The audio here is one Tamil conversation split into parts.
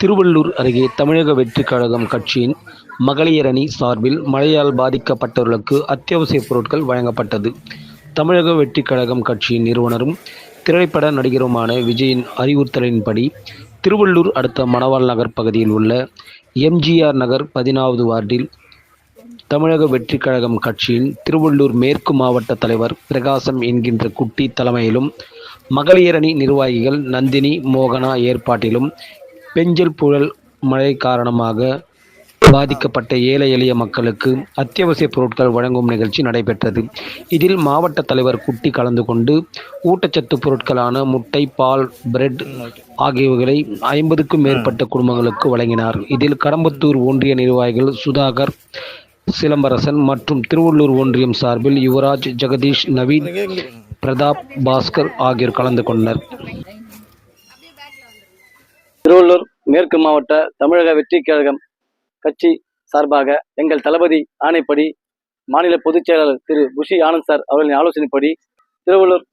திருவள்ளூர் அருகே தமிழக வெற்றிக் கழகம் கட்சியின் மகளிர் அணி சார்பில் மழையால் பாதிக்கப்பட்டவர்களுக்கு அத்தியாவசிய பொருட்கள் வழங்கப்பட்டது. தமிழக வெற்றிக் கழகம் கட்சியின் நிறுவனரும் திரைப்பட நடிகருமான விஜயின் அறிவுறுத்தலின்படி திருவள்ளூர் அடுத்த மணவாள் நகர் பகுதியில் உள்ள எம்ஜிஆர் நகர் பதினாவது வார்டில் தமிழக வெற்றிக் கழகம் கட்சியின் திருவள்ளூர் மேற்கு மாவட்ட தலைவர் பிரகாசம் என்கின்ற குட்டி தலைமையிலும் மகளிரணி நிர்வாகிகள் நந்தினி மோகனா ஏற்பாட்டிலும் பெஞ்சல் புழல் மழை காரணமாக பாதிக்கப்பட்ட ஏழை எளிய மக்களுக்கு அத்தியாவசிய பொருட்கள் வழங்கும் நிகழ்ச்சி நடைபெற்றது. இதில் மாவட்ட தலைவர் குட்டி கலந்து கொண்டு ஊட்டச்சத்து பொருட்களான முட்டை பால் பிரெட் ஆகியவைகளை ஐம்பதுக்கும் மேற்பட்ட குடும்பங்களுக்கு வழங்கினார். இதில் கடம்பத்தூர் ஒன்றிய நிர்வாகிகள் சுதாகர் சிலம்பரசன் மற்றும் திருவள்ளூர் ஒன்றியம் சார்பில் யுவராஜ் ஜெகதீஷ் நவீன் பிரதாப் பாஸ்கர் ஆகியோர் கலந்து கொண்டனர். திருவள்ளூர் மேற்கு மாவட்ட தமிழக வெற்றி கழகம் கட்சி சார்பாக எங்கள் தளபதி ஆணைப்படி மாநில பொதுச் செயலாளர் திரு. புஷி ஆனந்த் சார் அவர்களின் ஆலோசனைப்படி திருவள்ளூர்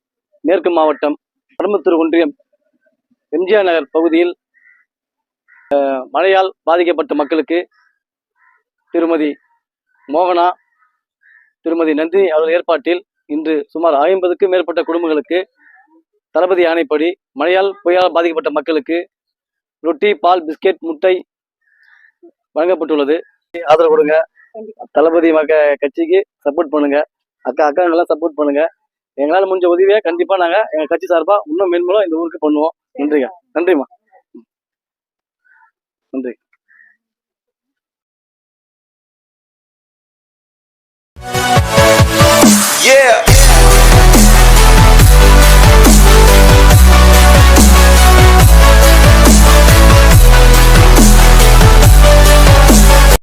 மேற்கு மாவட்டம் பரமத்தூர் ஒன்றியம் எம்ஜிஆர் நகர் பகுதியில் மழையால் பாதிக்கப்பட்ட மக்களுக்கு திருமதி மோகனா திருமதி நந்தினி அவர்கள் ஏற்பாட்டில் இன்று சுமார் ஐம்பதுக்கும் மேற்பட்ட குடும்பங்களுக்கு தளபதி ஆணைப்படி மழையால் புயலால் பாதிக்கப்பட்ட மக்களுக்கு ரொட்டி பால் பிஸ்கெட் முட்டை வழங்கப்பட்டுள்ளது. ஆதரவு கொடுங்க. தளபதி மக்க கட்சிக்கு சப்போர்ட் பண்ணுங்க. அக்கா அக்காங்கெல்லாம் சப்போர்ட் பண்ணுங்க. எங்களால் முடிஞ்ச உதவியை கண்டிப்பா நாங்க எங்க கட்சி சார்பா இன்னும் மென்மேலும் இந்த ஊருக்கு பண்ணுவோம். நன்றிங்க. நன்றிம்மா. நன்றி. Yeah.